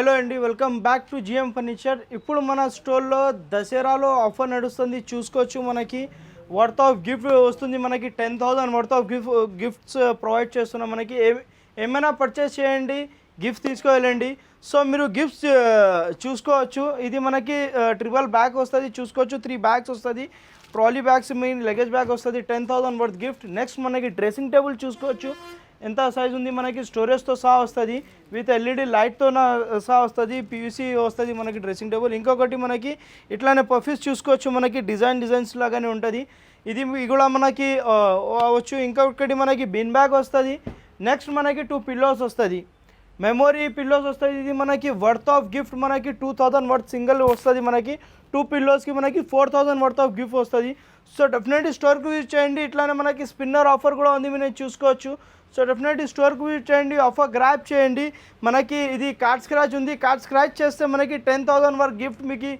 Hello అండి welcome back to GM furniture. ఇప్పుడు మన స్టోర్లో దసరాలో ఆఫర్ నడుస్తుంది చూసుకోవచ్చు మనకి. వర్త్ ఆఫ్ గిఫ్ట్ వస్తుంది మనకి ten thousand worth of gift gifts provide చేస్తున్నాం మనకి. ఏ ఏమైనా పర్చేస్ చేయండి గిఫ్ట్ తీసుకువెళ్ళండి సో మీరు గిఫ్ట్స్ చూసుకోవచ్చు. ఇది మనకి ట్రిపుల్ బ్యాగ్ వస్తుంది చూసుకోవచ్చు. త్రీ బ్యాగ్స్ వస్తుంది. ట్రాలీ బ్యాగ్స్ మీ లగేజ్ బ్యాగ్ వస్తుంది ten thousand worth gift next మనకి డ్రెస్సింగ్ టేబుల్ చూసుకోవచ్చు. ఎంత సైజ్ ఉంది మనకి? స్టోరేజ్తో సహా వస్తుంది. విత్ ఎల్ఈడి లైట్తో సహా వస్తుంది. పీవీసీ వస్తుంది మనకి డ్రెస్సింగ్ టేబుల్ ఇంకొకటి మనకి ఇట్లానే పఫీస్ చూసుకోవచ్చు. మనకి డిజైన్ డిజైన్స్ లాగానే ఉంటుంది. ఇది కూడా మనకి ఆ, వచ్చు ఇంకొకటి మనకి బిన్ బ్యాగ్ వస్తుంది. నెక్స్ట్ మనకి టూ పిల్లోస్ వస్తుంది. మెమొరీ పిల్లోస్ వస్తుంది. ఇది మనకి వర్త్ ఆఫ్ గిఫ్ట్ మనకి టూ థౌజండ్ వర్త్ సింగిల్ వస్తుంది మనకి. టూ పిల్లోస్కి మనకి four thousand worth of gift వస్తుంది. సో డెఫినెట్లీ స్టోర్కి యూజ్ చేయండి. ఇట్లానే మనకి స్పిన్నర్ ఆఫర్ కూడా ఉంది. మీరు చూసుకోవచ్చు. సో డెఫినెట్లీ స్టోర్కి విజిట్ చేయండి ఆఫర్ గ్రాప్ చేయండి. మనకి ఇది కార్డ్ స్క్రాచ్ ఉంది కార్డ్ స్క్రాచ్ చేస్తే మనకి టెన్ థౌసండ్ వరకు గిఫ్ట్ మీకు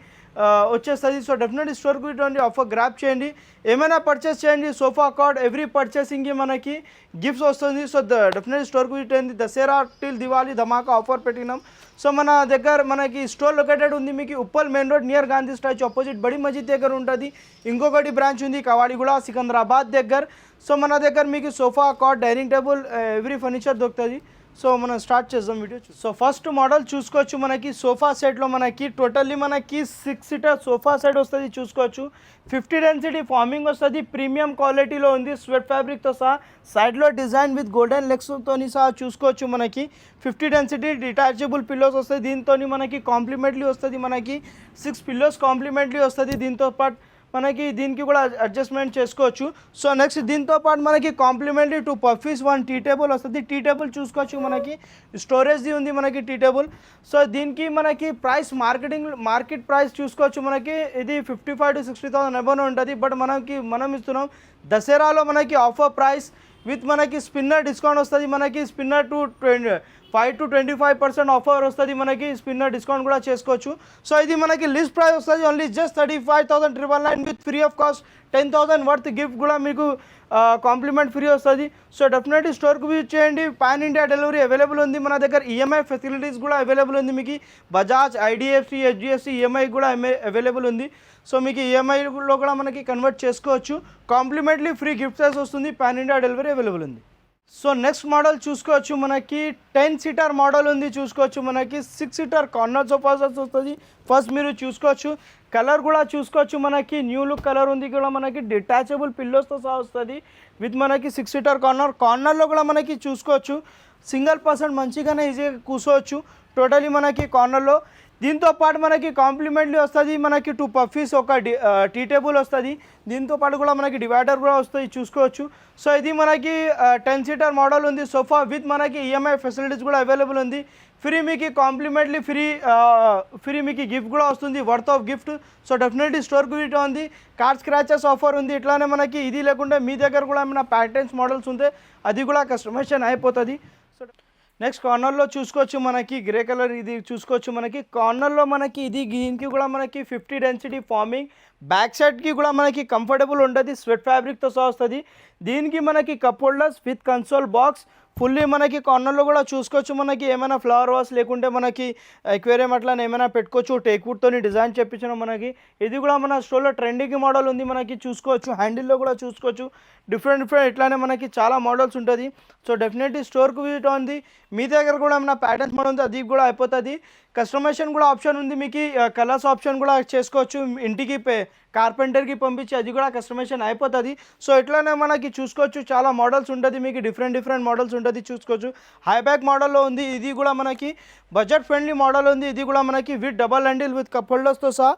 వచ్చేస్తుంది. సో డెఫినెట్లీ స్టోర్కి ఇటువంటి ఆఫర్ గ్రాప్ చేయండి. ఏమైనా పర్చేస్ చేయండి సోఫా కార్డ్ ఎవ్రీ పర్చేసింగ్కి మనకి గిఫ్ట్స్ వస్తుంది. సో ద డెఫినెట్లీ స్టోర్కి విజిట్ అయింది దసరా టిల్ దివాళీ ధమాకా ఆఫర్ పెట్టినాం. సో మన దగ్గర మనకి స్టోర్ లొకేటెడ్ ఉంది. మీకు Uppal main road near Gandhi statue opposite Badi Masjid దగ్గర ఉంటుంది. ఇంకొకటి బ్రాంచ్ ఉంది కవాడిగూడ సికింద్రాబాద్ దగ్గర. సో మన దగ్గర మీకు sofa cot dining table every furniture దొరుకుతుంది. సో మనం స్టార్ట్ చేద్దాం వీడియో సో ఫస్ట్ మోడల్ చూసుకోవచ్చు మనకి. సోఫా సెట్లో మనకి టోటల్లీ మనకి సిక్స్ సీటర్ సోఫా సెట్ వస్తుంది చూసుకోవచ్చు. ఫిఫ్టీ డెన్సిటీ ఫార్మింగ్ వస్తుంది ప్రీమియం క్వాలిటీలో ఉంది స్వెట్ ఫ్యాబ్రిక్తో సహా. సైడ్లో డిజైన్ విత్ గోల్డెన్ లెగ్స్తో సహా చూసుకోవచ్చు మనకి. ఫిఫ్టీ డెన్సిటీ డిటాచబుల్ పిల్లోస్ వస్తాయి దీంతో మనకి కాంప్లిమెంట్లీ వస్తుంది మనకి. సిక్స్ పిల్లోస్ కాంప్లిమెంట్లీ వస్తుంది దీంతో పాటు మనకి దీనికి కూడా అడ్జస్ట్మెంట్ చేసుకోవచ్చు. సో నెక్స్ట్ దీంతో పాటు మనకి complimentary two puffies one tea table వస్తుంది. టీ టేబుల్ చూసుకోవచ్చు మనకి. స్టోరేజ్ది ఉంది మనకి టీ టేబుల్ సో దీనికి మనకి ప్రైస్ మార్కెటింగ్ మార్కెట్ ప్రైస్ చూసుకోవచ్చు మనకి. ఇది fifty five to sixty thousand above ఉంటుంది. బట్ మనకి మనం ఇస్తున్నాం దసరాలో మనకి ఆఫర్ ప్రైస్ విత్ మనకి స్పిన్నర్ డిస్కౌంట్ వస్తుంది. మనకి spinner to twenty five to twenty five percent offer వస్తుంది మనకి స్పిన్నర్ డిస్కౌంట్ కూడా చేసుకోవచ్చు. సో ఇది మనకి లిస్ట్ ప్రైస్ వస్తుంది only just thirty five thousand triple nine with free of cost ten thousand worth gift కూడా మీకు కాంప్లిమెంట్ ఫ్రీ వస్తుంది. సో డెఫినెట్లీ స్టోర్కి విజిట్ చేయండి. పాన్ ఇండియా డెలివరీ అవైలబుల్ ఉంది మన దగ్గర. ఈఎంఐ ఫెసిలిటీస్ కూడా అవైలబుల్ ఉంది మీకు. బజాజ్ ఐడిఎఫ్సి హెచ్డిఎఫ్సి ఈఎంఐ కూడా అవైలబుల్ ఉంది. సో మీకు ఈఎంఐలో కూడా మనకి కన్వర్ట్ చేసుకోవచ్చు. కాంప్లిమెంట్లీ ఫ్రీ గిఫ్ట్స్ వస్తుంది. పాన్ ఇండియా డెలివరీ అవైలబుల్ ఉంది. సో నెక్స్ట్ మోడల్ చూసుకోవచ్చు మనకి టెన్ సీటర్ మోడల్ ఉంది చూసుకోవచ్చు మనకి సిక్స్ సీటర్ కార్నర్ సోఫాస్ వస్తుంది. ఫస్ట్ మీరు చూసుకోవచ్చు కలర్ కూడా చూసుకోవచ్చు మనకి న్యూ లుక్ కలర్ ఉంది కూడా మనకి డిటాచబుల్ పిల్లోస్తో సహా వస్తుంది. విత్ మనకి సిక్స్ సీటర్ కార్నర్ కార్నర్లో కూడా మనకి చూసుకోవచ్చు. సింగిల్ పర్సెంట్ మంచిగానే ఈజీగా కూర్చోవచ్చు. టోటలీ మనకి కార్నర్లో దీంతో పాటు మనకి కాంప్లిమెంట్లీ వస్తుంది మనకి టూ పఫీస్ ఒక టీ టేబుల్ వస్తుంది. దీంతో పాటు కూడా మనకి డివైడర్ కూడా వస్తుంది చూసుకోవచ్చు. సో ఇది మనకి టెన్ సీటర్ మోడల్ ఉంది. సోఫా విత్ మనకి ఈఎంఐ ఫెసిలిటీస్ కూడా అవైలబుల్ ఉంది. ఫ్రీ మీకు కాంప్లిమెంట్లీ ఫ్రీ ఫ్రీ మీకు గిఫ్ట్ కూడా వస్తుంది worth of gift so definitely store వీటి ఉంది. కార్ స్క్రాచెస్ ఆఫర్ ఉంది. ఇట్లానే మనకి ఇది లేకుండా మీ దగ్గర కూడా ఏమైనా ప్యాటర్న్స్ మోడల్స్ ఉంటే అది కూడా కస్టమైజేషన్ అయిపోతుంది. నెక్స్ట్ కార్నర్లో చూసుకోవచ్చు మనకి గ్రే కలర్ ఇది చూసుకోవచ్చు మనకి. కార్నర్లో మనకి ఇది దీనికి కూడా మనకి ఫిఫ్టీ డెన్సిటీ ఫార్మింగ్ బ్యాక్ సైడ్కి కూడా మనకి కంఫర్టబుల్ ఉంటుంది స్వెట్ ఫ్యాబ్రిక్తో సహా వస్తుంది. దీనికి మనకి cup holders with console box fully మనకి కార్నర్లో కూడా చూసుకోవచ్చు మనకి ఏమైనా ఫ్లవర్ వాస్ లేకుంటే మనకి ఎక్వేరియం అట్లా ఏమైనా పెట్టుకోవచ్చు టేక్వుడ్తో డిజైన్ చెప్పించిన మనకి. ఇది కూడా మన స్టోర్లో ట్రెండింగ్ మోడల్ ఉంది మనకి చూసుకోవచ్చు. హ్యాండిల్లో కూడా చూసుకోవచ్చు. డిఫరెంట్ డిఫరెంట్ ఇట్లానే మనకి చాలా మోడల్స్ ఉంటుంది. సో డెఫినెట్లీ స్టోర్కి విజిట్ ఉంది మీ దగ్గర కూడా ఏమైనా ప్యాటర్న్స్ మోడల్ ఉంది అది కూడా అయిపోతుంది. కస్టమైజేషన్ కూడా ఆప్షన్ ఉంది మీకు. కలర్స్ ఆప్షన్ కూడా చేసుకోవచ్చు. ఇంటికి పే కార్పెంటర్కి పంపించి అది కూడా కస్టమైజేషన్ అయిపోతుంది. సో ఇట్లానే మనకి చూసుకోవచ్చు. చాలా మోడల్స్ ఉంటుంది మీకు. డిఫరెంట్ డిఫరెంట్ మోడల్స్ ఉంటుంది చూసుకోవచ్చు. హైబ్యాక్ మోడల్లో ఉంది. ఇది కూడా మనకి బడ్జెట్ ఫ్రెండ్లీ మోడల్ ఉంది. ఇది కూడా మనకి with double handle with cup హోల్డర్స్తో సహా.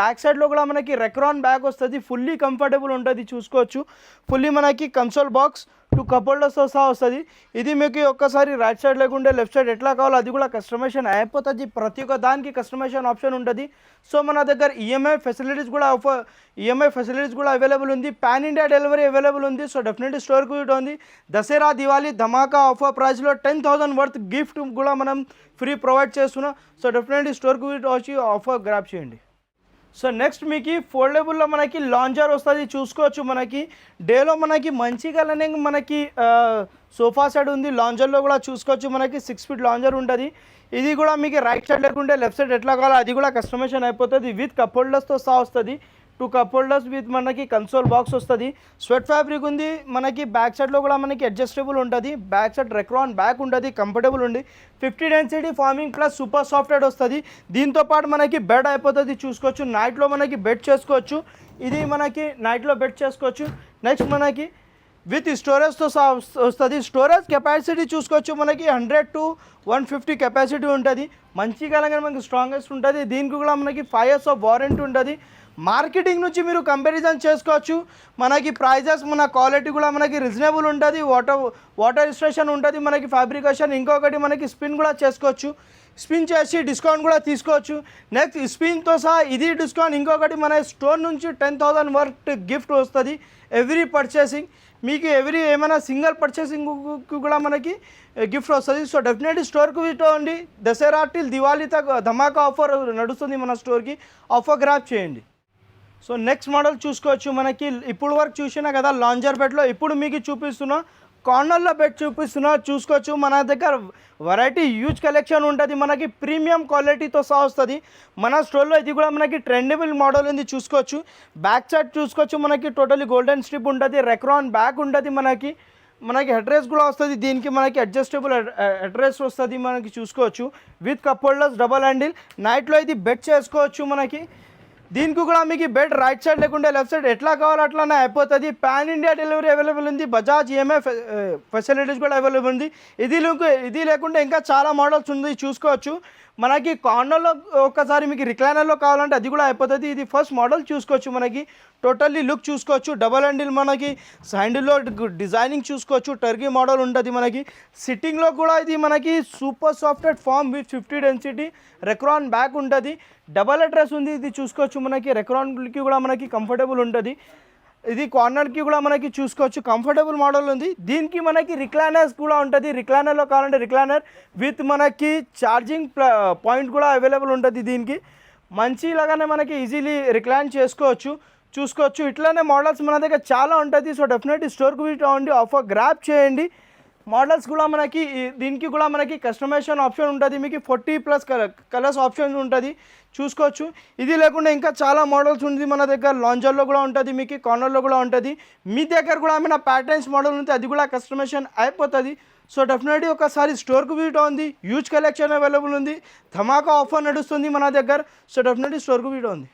బ్యాక్ సైడ్లో కూడా మనకి రెక్రాన్ బ్యాగ్ వస్తుంది. ఫుల్లీ కంఫర్టబుల్ ఉంటుంది చూసుకోవచ్చు. ఫుల్లీ మనకి కన్సోల్ బాక్స్ టూ కప్ హోల్డర్స్తో సహా వస్తుంది. ఇది మీకు ఒక్కసారి రైట్ సైడ్ లేకుంటే లెఫ్ట్ సైడ్ ఎట్లా కావాలో అది కూడా కస్టమైజేషన్ అయిపోతుంది. ప్రతి ఒక్క దానికి కస్టమైజేషన్ ఆప్షన్ ఉంటుంది. సో మన దగ్గర ఈఎంఐ ఫెసిలిటీస్ కూడా ఆఫర్ ఈఎంఐ ఫెసిలిటీస్ కూడా అవైలబుల్ ఉంది. పాన్ ఇండియా డెలివరీ అవైలబుల్ ఉంది. సో డెఫినెట్లీ స్టోర్కి విజిట్ ఉంది. దసరా దివాళీ ధమాకా ఆఫర్ ప్రైస్లో టెన్ థౌసండ్ వర్త్ గిఫ్ట్ కూడా మనం ఫ్రీ ప్రొవైడ్ చేస్తున్నాం. సో డెఫినెట్లీ స్టోర్కి వచ్చి ఆఫర్ గ్రాప్ చేయండి. సో నెక్స్ట్ మీకు ఫోల్డబుల్లో మనకి లాంజర్ వస్తుంది చూసుకోవచ్చు మనకి. డేలో మనకి మంచిగానే మనకి సోఫా సెట్ ఉంది. లాంజర్లో కూడా చూసుకోవచ్చు మనకి. సిక్స్ ఫీట్ లాంజర్ ఉంటుంది. ఇది కూడా మీకు రైట్ సైడ్ లేకుంటే లెఫ్ట్ సైడ్ ఎట్లా కావాలో అది కూడా కస్టమైజేషన్ అయిపోతుంది. విత్ కప్ హోల్డర్స్తో సహా వస్తుంది. టూ కప్ హోల్డర్స్ విత్ మనకి కన్సోల్ బాక్స్ వస్తుంది. స్వెట్ ఫ్యాబ్రిక్ ఉంది మనకి బ్యాక్ సైడ్లో కూడా మనకి అడ్జస్టబుల్ ఉంటుంది. బ్యాక్ సైడ్ రెక్రాన్ బ్యాక్ ఉంటుంది కంఫర్టబుల్ ఉంది. Fifty density foaming plus super software వస్తుంది. దీంతో పాటు మనకి బెడ్ అయిపోతుంది చూసుకోవచ్చు. నైట్లో మనకి బెడ్ చేసుకోవచ్చు. ఇది మనకి నైట్లో బెడ్ చేసుకోవచ్చు. నెక్స్ట్ మనకి విత్ స్టోరేజ్తో సహా వస్తుంది. స్టోరేజ్ కెపాసిటీ చూసుకోవచ్చు మనకి hundred to one fifty capacity ఉంటుంది. మంచి కాలంగా మనకి స్ట్రాంగెస్ట్ ఉంటుంది. దీనికి కూడా మనకి ఫైవ్ ఇయర్స్ ఆఫ్ వారంటీ ఉంటుంది. మార్కెటింగ్ నుంచి మీరు కంపారిజన్ చేసుకోవచ్చు. మనకి ప్రైజెస్ మన క్వాలిటీ కూడా మనకి రీజనబుల్ ఉంటుంది. వాటర్ వాటర్ రిజిస్ట్రేషన్ ఉంటుంది మనకి ఫ్యాబ్రికేషన్ ఇంకొకటి మనకి స్పిన్ కూడా చేసుకోవచ్చు. స్పిన్ చేసి డిస్కౌంట్ కూడా తీసుకోవచ్చు. నెక్స్ట్ స్పిన్తో సహా ఇది డిస్కౌంట్ ఇంకొకటి మన స్టోర్ నుంచి టెన్ థౌసండ్ వర్త్ గిఫ్ట్ వస్తుంది. ఎవ్రీ పర్చేసింగ్ మీకు ఎవ్రీ ఏమైనా సింగిల్ పర్చేసింగ్ కూడా మనకి గిఫ్ట్ వస్తుంది. సో డెఫినెట్లీ స్టోర్కి విజిట్ అవ్వండి దసరా టిల్ దివాళీ తక్ ధమాకా ఆఫర్ నడుస్తుంది మన స్టోర్కి ఆఫర్ గ్రాప్ చేయండి. సో నెక్స్ట్ మోడల్ చూసుకోవచ్చు మనకి. ఇప్పుడు వరకు చూసినా కదా లాంజర్ బెడ్లో ఇప్పుడు మీకు చూపిస్తున్నా కార్నర్లో బెడ్ చూపిస్తున్నా చూసుకోవచ్చు. మన దగ్గర వెరైటీ హ్యూజ్ కలెక్షన్ ఉంటుంది. మనకి ప్రీమియం క్వాలిటీతో సహా వస్తుంది. మన స్టోర్లో ఇది కూడా మనకి ట్రెండబుల్ మోడల్ ఉంది చూసుకోవచ్చు. బ్యాక్ సైడ్ చూసుకోవచ్చు. మనకి టోటలీ గోల్డెన్ స్ట్రిప్ ఉంటుంది. రెక్రాన్ బ్యాక్ ఉంటుంది మనకి. మనకి అడ్రస్ కూడా వస్తుంది. దీనికి మనకి అడ్జస్టబుల్ అడ్రస్ వస్తుంది మనకి చూసుకోవచ్చు. With cup holders double handle నైట్లో ఇది బెడ్ చేసుకోవచ్చు మనకి. దీనికి కూడా మీకు బెడ్ రైట్ సైడ్ లేకుండా లెఫ్ట్ సైడ్ ఎట్లా కావాలో అట్లానే అయిపోతుంది. పాన్ ఇండియా డెలివరీ అవైలబుల్ ఉంది. బజాజ్ ఈఎంఐ ఫెసిలిటీస్ కూడా అవైలబుల్ ఉంది. ఇది ఇది లేకుండా ఇంకా చాలా మోడల్స్ ఉంది. చూసుకోవచ్చు. మనకి కార్నర్లో ఒకసారి మీకు రిక్లైనర్లో కావాలంటే అది కూడా అయిపోతుంది. ఇది ఫస్ట్ మోడల్ చూసుకోవచ్చు మనకి. టోటల్లీ లుక్ చూసుకోవచ్చు డబల్ హ్యాండిల్ మనకి హ్యాండిల్లో డిజైనింగ్ చూసుకోవచ్చు టర్కీ మోడల్ ఉంటుంది మనకి. సిట్టింగ్లో కూడా ఇది మనకి super software foam with fifty density Recron back ఉంటుంది. డబల్ అడ్రస్ ఉంది ఇది చూసుకోవచ్చు మనకి. రెక్రాన్కి కూడా మనకి కంఫర్టబుల్ ఉంటుంది. ఇది కార్నర్కి కూడా మనకి చూసుకోవచ్చు కంఫర్టబుల్ మోడల్ ఉంది. దీనికి మనకి రిక్లైనర్స్ కూడా ఉంటుంది. రిక్లైనర్లో కావాలంటే రిక్లైనర్ విత్ మనకి ఛార్జింగ్ పాయింట్ కూడా అవైలబుల్ ఉంటుంది దీనికి. మంచి లాగానే మనకి ఈజీలీ రిక్లైన్ చేసుకోవచ్చు. చూసుకోవచ్చు. ఇట్లానే మోడల్స్ మన దగ్గర చాలా ఉంటుంది సో డెఫినెట్లీ స్టోర్కి విజిట్ అవ్వండి ఆఫర్ గ్రాప్ చేయండి. మోడల్స్ కూడా మనకి దీనికి కూడా మనకి కస్టమైజేషన్ ఆప్షన్ ఉంటుంది. మీకు ఫార్టీ ప్లస్ కలర్స్ ఆప్షన్ ఉంటుంది. చూసుకోవచ్చు. ఇది లేకుండా ఇంకా చాలా మోడల్స్ ఉంది మన దగ్గర. లాంజర్లో కూడా ఉంటుంది. మీకు కార్నర్లో కూడా ఉంటుంది. మీ దగ్గర కూడా ఏమైనా ప్యాటర్న్స్ మోడల్ ఉంటే అది కూడా కస్టమైజేషన్ అయిపోతుంది. సో డెఫినెట్లీ ఒకసారి స్టోర్కి విజిట్ ఉంది. హ్యూజ్ కలెక్షన్ అవైలబుల్ ఉంది. ధమాకా ఆఫర్ నడుస్తుంది మన దగ్గర. సో డెఫినెట్లీ స్టోర్కి విజిట్ ఉంది.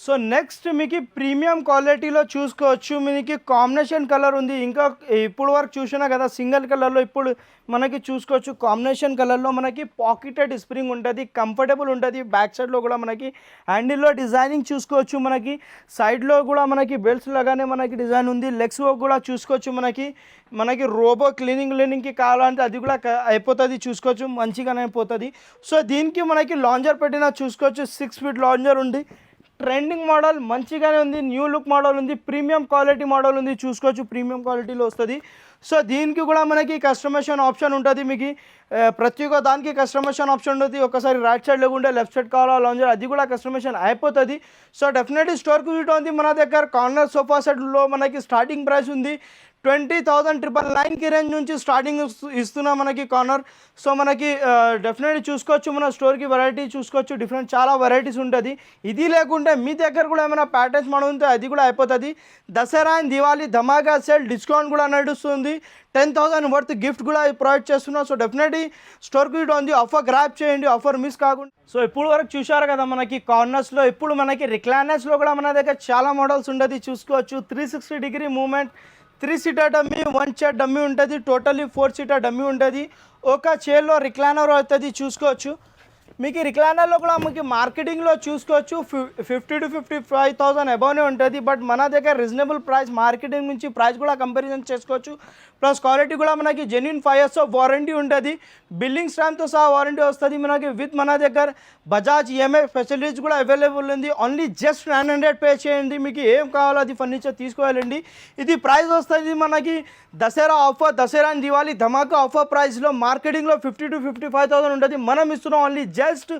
సో నెక్స్ట్ మీకు ప్రీమియం క్వాలిటీలో చూసుకోవచ్చు. మీకు కాంబినేషన్ కలర్ ఉంది. ఇంకా ఇప్పుడు వరకు చూసినా కదా సింగిల్ కలర్లో ఇప్పుడు మనకి చూసుకోవచ్చు. కాంబినేషన్ కలర్లో మనకి పాకెటెడ్ స్ప్రింగ్ ఉంటుంది కంఫర్టబుల్ ఉంటుంది. బ్యాక్ సైడ్లో కూడా మనకి హ్యాండిల్లో డిజైనింగ్ చూసుకోవచ్చు మనకి. సైడ్లో కూడా మనకి బెల్ట్స్ లాగానే మనకి డిజైన్ ఉంది. లెగ్స్ కూడా చూసుకోవచ్చు మనకి. మనకి రోబో క్లీనింగ్ క్లీనింగ్కి కావాలంటే అది కూడా అయిపోతుంది చూసుకోవచ్చు. మంచిగానే అయిపోతుంది. సో దీనికి మనకి లాంజర్ పెట్టినా చూసుకోవచ్చు. సిక్స్ ఫీట్ లాంజర్ ఉంది. ట్రెండింగ్ మోడల్ మంచిగానే ఉంది న్యూ లుక్ మోడల్ ఉంది ప్రీమియం క్వాలిటీ మోడల్ ఉంది చూసుకోవచ్చు ప్రీమియం క్వాలిటీలో వస్తుంది. సో దీనికి కూడా మనకి కస్టమేషన్ ఆప్షన్ ఉంటుంది మీకు. ప్రతి ఒక్క దానికి కస్టమర్షన్ ఆప్షన్ ఉంటుంది. ఒకసారి రైట్ సైడ్ లేకుంటే లెఫ్ట్ సైడ్ కావాలా లాంజర్ అది కూడా కస్టమేషన్ అయిపోతుంది. సో డెఫినెట్లీ స్టోర్కి విజిట్ ఉంది మన దగ్గర కార్నర్ సోఫా సెట్లో మనకి స్టార్టింగ్ ప్రైస్ ఉంది. ట్వంటీ థౌజండ్ ట్రిపుల్ నైన్కి రేంజ్ నుంచి స్టార్టింగ్ ఇస్తున్నాం మనకి కార్నర్. సో మనకి డెఫినెట్లీ చూసుకోవచ్చు మన స్టోర్కి వెరైటీ చూసుకోవచ్చు డిఫరెంట్ చాలా వెరైటీస్ ఉంటుంది. ఇది లేకుంటే మీ దగ్గర కూడా ఏమైనా ప్యాటర్న్స్ మనం ఉంటే అది కూడా అయిపోతుంది. Dussehra and Diwali Dhamaka sale discount కూడా నడుస్తుంది. టెన్ థౌసండ్ వర్త్ గిఫ్ట్ కూడా ప్రొవైడ్ చేస్తున్నాం. సో డెఫినెట్లీ స్టోర్కి విజిట్ ఉంది. ఆఫర్ గ్రాప్ చేయండి. ఆఫర్ మిస్ కాకుండా. సో ఇప్పుడు వరకు చూశారు కదా మనకి కార్నర్స్లో ఇప్పుడు మనకి రిక్లైనర్స్లో కూడా మన దగ్గర చాలా మోడల్స్ ఉండదు. చూసుకోవచ్చు. Three sixty degree movement three seater dummy one chair dummy ఉంటుంది. టోటల్లీ ఫోర్ సీటర్ డమ్మీ ఉంటుంది. ఒక చైర్లో రిక్లైనర్ అవుతుంది. చూసుకోవచ్చు. మీకు ఈ రిక్లైనర్లో కూడా మీకు మార్కెటింగ్లో చూసుకోవచ్చు. Fifty two fifty five thousand అబౌనే ఉంటుంది. బట్ మన దగ్గర రీజనబుల్ ప్రైస్ మార్కెటింగ్ నుంచి ప్రైస్ కూడా కంపారిజన్ చేసుకోవచ్చు. ప్లస్ క్వాలిటీ కూడా మనకి genuine five years of warranty ఉంటుంది. బిల్డింగ్ స్టాంప్తో సహా వారంటీ వస్తుంది మనకి. విత్ మన దగ్గర బజాజ్ ఈఎంఐ ఫెసిలిటీస్ కూడా అవైలబుల్ ఉంది. Only just nine hundred pay చేయండి. మీకు ఏం కావాలో అది ఫర్నిచర్ తీసుకోవాలండి. ఇది ప్రైస్ వస్తుంది మనకి Dussehra offer Dussehra and Diwali Dhamaka offer ప్రైస్లో మార్కెటింగ్లో fifty two fifty five thousand ఉంటుంది. మనం ఇస్తున్నాం only just just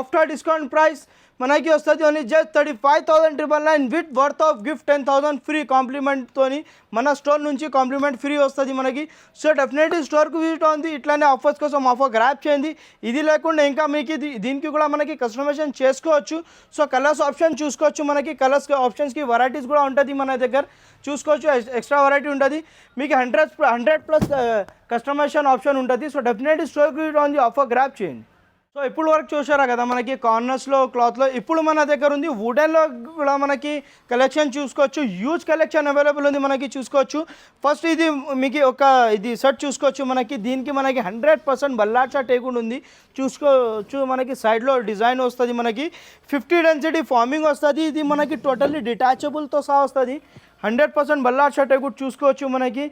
after discount price మనకి వస్తుంది only just thirty five thousand triple nine with worth of gift ten thousand free కాంప్లిమెంట్తోని మన స్టోర్ నుంచి కాంప్లిమెంట్ ఫ్రీ వస్తుంది మనకి. సో డెఫినెట్లీ స్టోర్కి విజిట్ అవుతుంది ఇట్లానే ఆఫర్స్ కోసం ఆఫర్ గ్రాప్ చేయండి. ఇది లేకుండా ఇంకా మీకు ఇది దీనికి కూడా మనకి కస్టమైజేషన్ చేసుకోవచ్చు. సో కలర్స్ ఆప్షన్ చూసుకోవచ్చు మనకి. కలర్స్ ఆప్షన్స్కి వెరైటీస్ కూడా ఉంటుంది మన దగ్గర. చూసుకోవచ్చు ఎక్స్ట్రా వెరైటీ ఉంటుంది. మీకు hundred hundred plus customization option ఉంటుంది. సో డెఫినెట్లీ స్టోర్కి విజిట్ అవుతుంది ఆఫర్ గ్రాప్ చేయండి. సో ఇప్పుడు వరకు చూసారా కదా మనకి కార్నర్స్లో క్లాత్లో ఇప్పుడు మన దగ్గర ఉంది వుడెన్లో కూడా మనకి కలెక్షన్ చూసుకోవచ్చు. హ్యూజ్ కలెక్షన్ అవైలబుల్ ఉంది మనకి చూసుకోవచ్చు. ఫస్ట్ ఇది మీకు ఒక ఇది సెట్ చూసుకోవచ్చు మనకి. దీనికి మనకి హండ్రెడ్ పర్సెంట్ బల్లాట్ షర్ట్ వేయకుండా ఉంది. చూసుకోవచ్చు మనకి సైడ్లో డిజైన్ వస్తుంది మనకి. ఫిఫ్టీ డెన్సిటీ ఫార్మింగ్ వస్తుంది. ఇది మనకి టోటల్లీ డిటాచబుల్తో సహా వస్తుంది. హండ్రెడ్ పర్సెంట్ బల్లార్ షర్ట్ కూడా చూసుకోవచ్చు మనకి.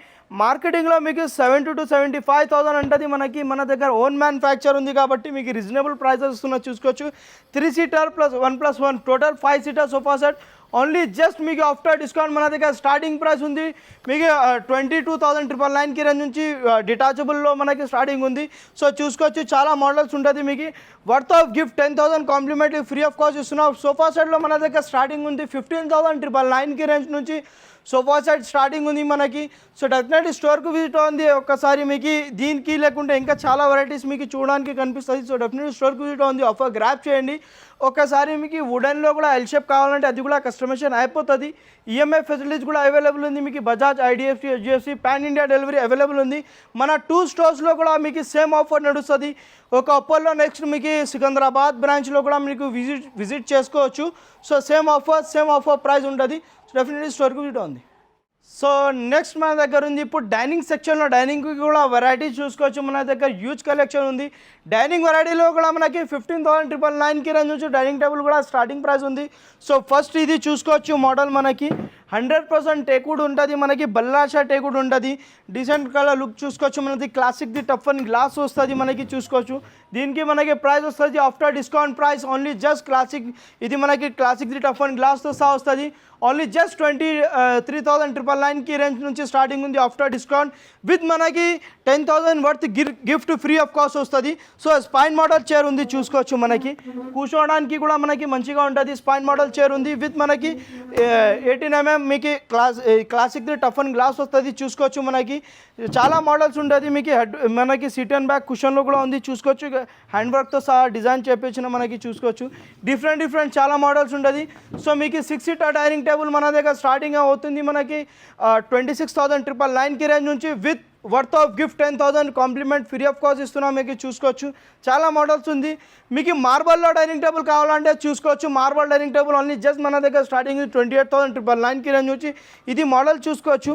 మార్కెటింగ్లో మీకు seventy two seventy five thousand ఉంటుంది మనకి. మన దగ్గర ఓన్ మ్యానుఫ్యాక్చర్ ఉంది కాబట్టి మీకు రీజనబుల్ ప్రైసెస్ ఇస్తున్నా చూసుకోవచ్చు. Three seater plus one plus one total five seater sofa set only just మీకు ఆఫ్టర్ డిస్కౌంట్ మన దగ్గర స్టార్టింగ్ ప్రైస్ ఉంది. మీకు ట్వంటీ టూ థౌసండ్ ట్రిపుల్ నైన్కి రేంజ్ నుంచి డిటాచబుల్లో మనకి స్టార్టింగ్ ఉంది. సో చూసుకోవచ్చు. చాలా మోడల్స్ ఉంటుంది మీకు. Worth of gift ten thousand complimentary free of cost ఇస్తున్నాం సోఫా సెట్లో మన దగ్గర స్టార్టింగ్ ఉంది ఫిఫ్టీన్ థౌసండ్ ట్రిపుల్ నైన్కి రేంజ్ నుంచి సోఫా సెట్ స్టార్టింగ్ ఉంది మనకి. సో డెఫినెట్లీ స్టోర్కి విజిట్ ఉంది ఒక్కసారి మీకు దీనికి లేకుంటే ఇంకా చాలా వెరైటీస్ మీకు చూడడానికి కనిపిస్తుంది. సో డెఫినెట్లీ స్టోర్కి విజిట్ ఉంది ఆఫర్ గ్రాప్ చేయండి. ఒక్కసారి మీకు వుడెన్లో కూడా ఎల్ షేప్ కావాలంటే అది కూడా కస్టమేషన్ అయిపోతుంది. ఈఎంఐ ఫెసిలిటీస్ కూడా అవైలబుల్ ఉంది. మీకు Bajaj IDFC HDFC pan India delivery available ఉంది. మన టూ స్టోర్స్లో కూడా మీకు సేమ్ ఆఫర్ నడుస్తుంది. ఒక అప్పర్లో నెక్స్ట్ మీకు సికింద్రాబాద్ బ్రాంచ్లో కూడా మీకు విజిట్ విజిట్ చేసుకోవచ్చు. So same offer same offer price ఉంటుంది. సో డెఫినెట్లీ స్టోర్కి విజిట్ ఉంది సో నెక్స్ట్ మన దగ్గర ఉంది ఇప్పుడు డైనింగ్ సెక్షన్లో డైనింగ్కి కూడా వెరైటీ చూసుకోవచ్చు. మన దగ్గర హ్యూజ్ కలెక్షన్ ఉంది. డైనింగ్ వెరైటీలో కూడా మనకి ఫిఫ్టీన్ థౌసండ్ ట్రిపుల్ నైన్కి రేంజ్ నుంచి డైనింగ్ టేబుల్ కూడా స్టార్టింగ్ ప్రైస్ ఉంది. సో ఫస్ట్ ఇది చూసుకోవచ్చు మోడల్ మనకి. హండ్రెడ్ పర్సెంట్ టేకుడ్ ఉంటుంది మనకి బల్లాషా టేకుడ్ ఉంటుంది. డీసెంట్ కలర్ లుక్ చూసుకోవచ్చు మనకి క్లాసిక్ది టఫ్ అండ్ గ్లాస్ వస్తుంది మనకి చూసుకోవచ్చు. దీనికి మనకి ప్రైస్ వస్తుంది after discount price only just classic ఇది మనకి క్లాసిక్ది టఫ్ అండ్ గ్లాస్తో సహా వస్తుంది. Only just twenty three thousand triple నైన్కి రేంజ్ నుంచి స్టార్టింగ్ ఉంది ఆఫ్టర్ డిస్కౌంట్ విత్ మనకి ten thousand worth gift free of cost వస్తుంది. సో స్పైన్ మోడల్ చైర్ ఉంది చూసుకోవచ్చు మనకి. కూర్చోవడానికి కూడా మనకి మంచిగా ఉంటుంది స్పైన్ మోడల్ చైర్ ఉంది. విత్ మనకి uh, ఎయిటీన్ ఎంఎం మీకు క్లాస్ క్లాసిక్ది టఫ్ అండ్ గ్లాస్ వస్తుంది చూసుకోవచ్చు మనకి. చాలా మోడల్స్ ఉంటుంది మీకు హెడ్ మనకి సిట్ అండ్ బ్యాక్ కుషన్లో కూడా ఉంది చూసుకోవచ్చు. హ్యాండ్ వర్క్తో సహా డిజైన్ చేపించిన మనకి చూసుకోవచ్చు. డిఫరెంట్ డిఫరెంట్ చాలా మోడల్స్ ఉంటుంది సో మీకు సిక్స్ సీటర్ డైనింగ్ టేబుల్ మన దగ్గర స్టార్టింగ్ అవుతుంది మనకి ట్వంటీ సిక్స్ థౌసండ్ ట్రిపుల్ నైన్కి రేంజ్ నుంచి with worth of gift ten thousand complement free of cost ఇస్తున్నాం. మీకు చూసుకోవచ్చు. చాలా మోడల్స్ ఉంది. మీకు మార్బల్లో డైనింగ్ టేబుల్ కావాలంటే చూసుకోవచ్చు. Marble dining table only just మన దగ్గర starting twenty eight thousand triple నైన్కి రేంజ్ వచ్చి ఇది మోడల్ చూసుకోవచ్చు.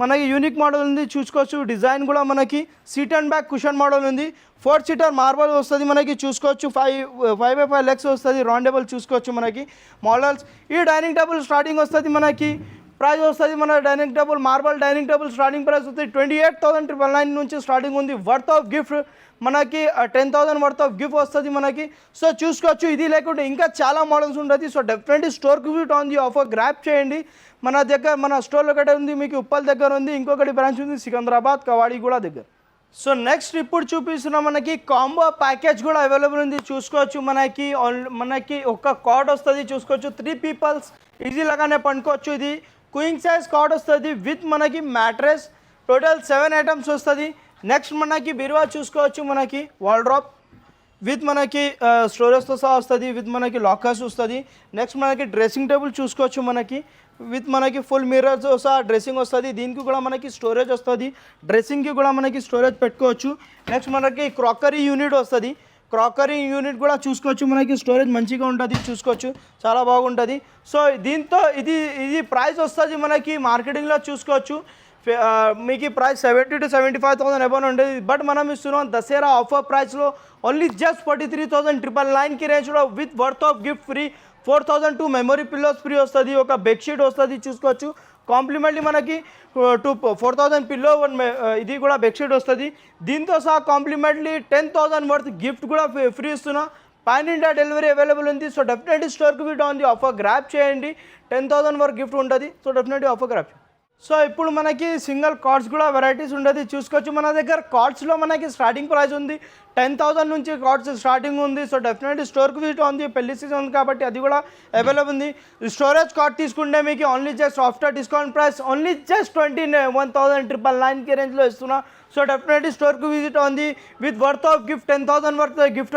మనకి యూనిక్ మోడల్ ఉంది చూసుకోవచ్చు. డిజైన్ కూడా మనకి seat and back cushion model ఉంది. ఫోర్ సీటర్ మార్బల్ వస్తుంది మనకి చూసుకోవచ్చు. Five five by five legs వస్తుంది. రౌండబుల్ చూసుకోవచ్చు మనకి మోడల్స్ ఈ డైనింగ్ టేబుల్ స్టార్టింగ్ వస్తుంది మనకి ప్రైస్ వస్తుంది మన dining table marble dining table starting price వస్తుంది. Twenty eight thousand triple nine నుంచి స్టార్టింగ్ ఉంది. వర్త్ ఆఫ్ గిఫ్ట్ మనకి ten thousand worth of gift వస్తుంది మనకి. సో చూసుకోవచ్చు ఇది లేకుంటే ఇంకా చాలా మోడల్స్ ఉంటుంది సో డెఫినెట్లీ స్టోర్కి visit on the offer grab చేయండి. మన దగ్గర మన స్టోర్లో ఒకటి ఉంది మీకు ఉప్పల్ దగ్గర ఉంది ఇంకొకటి బ్రాంచ్ ఉంది సికింద్రాబాద్ కవాడి కూడా దగ్గర. సో నెక్స్ట్ ఇప్పుడు చూపిస్తున్న మనకి కాంబో ప్యాకేజ్ కూడా అవైలబుల్ ఉంది. చూసుకోవచ్చు మనకి మనకి ఒక కార్డ్ వస్తుంది. చూసుకోవచ్చు త్రీ పీపుల్స్ ఈజీ లాగానే పండుకోవచ్చు ఇది. క్వీన్ సైజ్ కార్డ్ వస్తుంది విత్ మనకి మ్యాట్రెస్ టోటల్ సెవెన్ ఐటమ్స్ వస్తుంది. నెక్స్ట్ మనకి బిరువా చూసుకోవచ్చు మనకి వాల్డ్రాప్ విత్ మనకి స్టోరేజ్తో సహా వస్తుంది. విత్ మనకి లాకర్స్ వస్తుంది. నెక్స్ట్ మనకి డ్రెస్సింగ్ టేబుల్ చూసుకోవచ్చు మనకి. విత్ మనకి ఫుల్ మిర్రర్స్ సహా డ్రెస్సింగ్ వస్తుంది. దీనికి కూడా మనకి స్టోరేజ్ వస్తుంది. డ్రెస్సింగ్కి కూడా మనకి స్టోరేజ్ పెట్టుకోవచ్చు. నెక్స్ట్ మనకి క్రాకరీ యూనిట్ వస్తుంది. క్రాకరీ యూనిట్ కూడా చూసుకోవచ్చు మనకి. స్టోరేజ్ మంచిగా ఉంటుంది చూసుకోవచ్చు. చాలా బాగుంటుంది. సో దీంతో ఇది ఇది ప్రైస్ వస్తుంది మనకి మార్కెటింగ్లో చూసుకోవచ్చు. మీకు price seventy two seventy five thousand upon ఉండేది. బట్ మనం ఇస్తున్నాం దసరా ఆఫర్ ప్రైస్లో only just forty three thousand triple నైన్కి రేంజ్లో with worth of gift free. Four thousand two memory pillows free వస్తుంది. ఒక బెడ్షీట్ వస్తుంది చూసుకోవచ్చు. కాంప్లిమెంట్లీ మనకి two four thousand pillow one ఇది కూడా బెడ్షీట్ వస్తుంది. దీంతో సహా complimentary ten thousand worth gift కూడా ఫ్రీ ఇస్తున్నా. పాన్ ఇండియా డెలివరీ అవైలబుల్ ఉంది. సో డెఫినెట్లీ స్టోర్కి విట్ ఉంది ఆఫర్ గ్రాప్ చేయండి. టెన్ థౌసండ్ వరకు గిఫ్ట్ ఉంటుంది. So definitely offer grab so ఇప్పుడు మనకి సింగిల్ కార్డ్స్ కూడా వెరైటీస్ ఉండదు. చూసుకోవచ్చు మన దగ్గర కార్డ్స్లో మనకి స్టార్టింగ్ ప్రైస్ ఉంది. టెన్ థౌసండ్ నుంచి కార్డ్స్ స్టార్టింగ్ ఉంది. సో డెఫినెట్లీ స్టోర్కి విజిట్ ఉంది. పెళ్ళి సీజన్ ఉంది కాబట్టి అది కూడా అవైలబుల్ ఉంది. స్టోరేజ్ కార్డ్ తీసుకుంటే మీకు only just after discount price only just twenty one thousand triple నైన్కి రేంజ్లో ఇస్తున్నా. సో డెఫినెట్లీ స్టోర్కి విజిట్ ఉంది with worth of gift ten thousand worth gift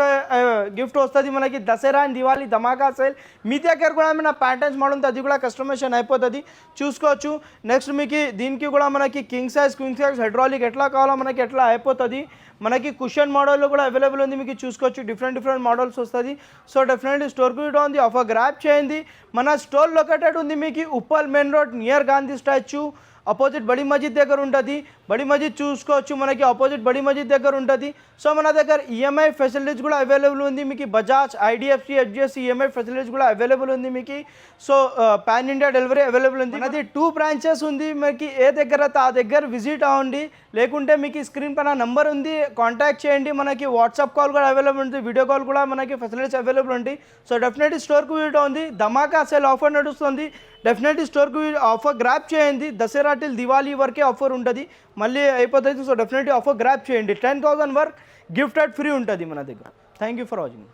gift వస్తుంది మనకి. Dasara and Diwali Dhamaka sale మీ దగ్గర కూడా మన ప్యాటర్న్స్ మోడల్ ఉంది అది కూడా కస్టమైజేషన్ అయిపోతుంది. చూసుకోవచ్చు. నెక్స్ట్ మీకు దీనికి కూడా మనకి king size queen size hydraulic ఎట్లా కావాలో మనకి ఎట్లా అయిపోతుంది. మనకి కుషన్ మోడల్లో కూడా అవైలబుల్ ఉంది. మీకు చూసుకోవచ్చు. డిఫరెంట్ డిఫరెంట్ మోడల్స్ వస్తుంది. సో డెఫినెట్లీ స్టోర్కి కూడా ఉంది ఆఫర్ గ్రాప్ చేయండి. మన స్టోర్ లొకేటెడ్ ఉంది మీకు Uppal main road near Gandhi statue opposite Badi Masjid దగ్గర ఉంటుంది. బడి మస్జిద్ చూసుకోవచ్చు. మనకి ఆపోజిట్ బడి మస్జిద్ దగ్గర ఉంటుంది. సో మన దగ్గర ఈఎంఐ ఫెసిలిటీస్ కూడా అవైలబుల్ ఉంది మీకు. Bajaj IDFC HDFC EMI facilities కూడా అవైలబుల్ ఉంది మీకు. So pan India delivery available ఉంది. అది టూ బ్రాంచెస్ ఉంది మీకు ఏ దగ్గర అయితే ఆ దగ్గర విజిట్ అవ్వండి. లేకుంటే మీకు స్క్రీన్ పైన నంబర్ ఉంది. కాంటాక్ట్ చేయండి. మనకి వాట్సాప్ కాల్ కూడా అవైలబుల్ ఉంది. వీడియో కాల్ కూడా మనకి ఫెసిలిటీస్ అవైలబుల్ ఉంది. సో డెఫినెట్లీ స్టోర్కి విజిట్ ఉంది. ధమాకా సేల్ ఆఫర్ నడుస్తుంది. డెఫినెట్లీ స్టోర్కి ఆఫర్ గ్రాప్ చేయండి. దసరా టిల్ దివాళీ వరకే ఆఫర్ ఉంటుంది. మళ్ళీ అయిపోతుంది సో డెఫినెట్లీ ఆఫర్ గ్రాప్ చేయండి. Ten thousand work at free ఉంటుంది మన దగ్గర. Thank you for watching